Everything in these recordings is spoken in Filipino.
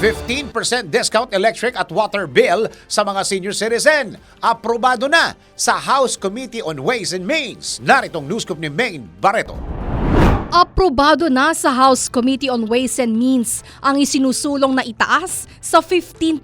15% discount electric at water bill sa mga senior citizen. Aprobado na sa House Committee on Ways and Means. Naritong news ni Maine Barreto. Aprobado na sa House Committee on Ways and Means ang isinusulong na itaas sa 15%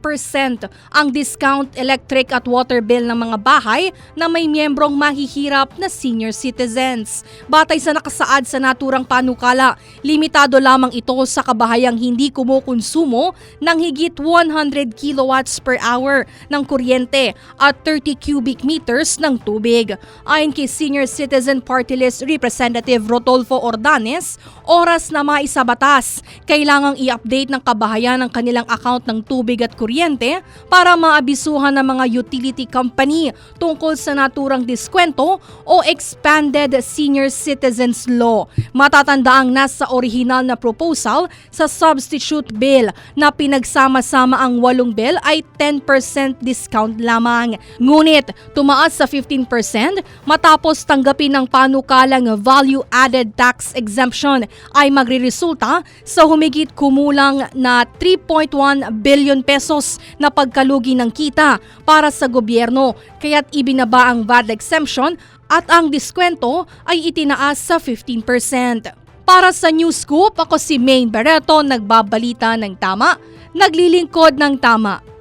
ang discount electric at water bill ng mga bahay na may miyembrong mahihirap na senior citizens. Batay sa nakasaad sa naturang panukala, limitado lamang ito sa kabahayang hindi kumukonsumo ng higit 100 kilowatts per hour ng kuryente at 30 cubic meters ng tubig. Ayon kay Senior Citizen Party List Representative Rodolfo Ordanes, oras na maisabatas. Kailangang i-update ng kabahayan ang kanilang account ng tubig at kuryente para maabisuhan ng mga utility company tungkol sa naturang diskwento o expanded senior citizens law. Matatandaang nasa orihinal na proposal sa substitute bill na pinagsama-sama ang walong bill ay 10% discount lamang. Ngunit tumaas sa 15% matapos tanggapin ng panukalang value-added tax exemption ay magriresulta sa humigit kumulang na 3.1 billion pesos na pagkalugi ng kita para sa gobyerno kaya't ibinaba ang VAT exemption at ang diskwento ay itinaas sa 15%. Para sa News Scoop, ako si Maine Barreto, nagbabalita ng tama, naglilingkod ng tama.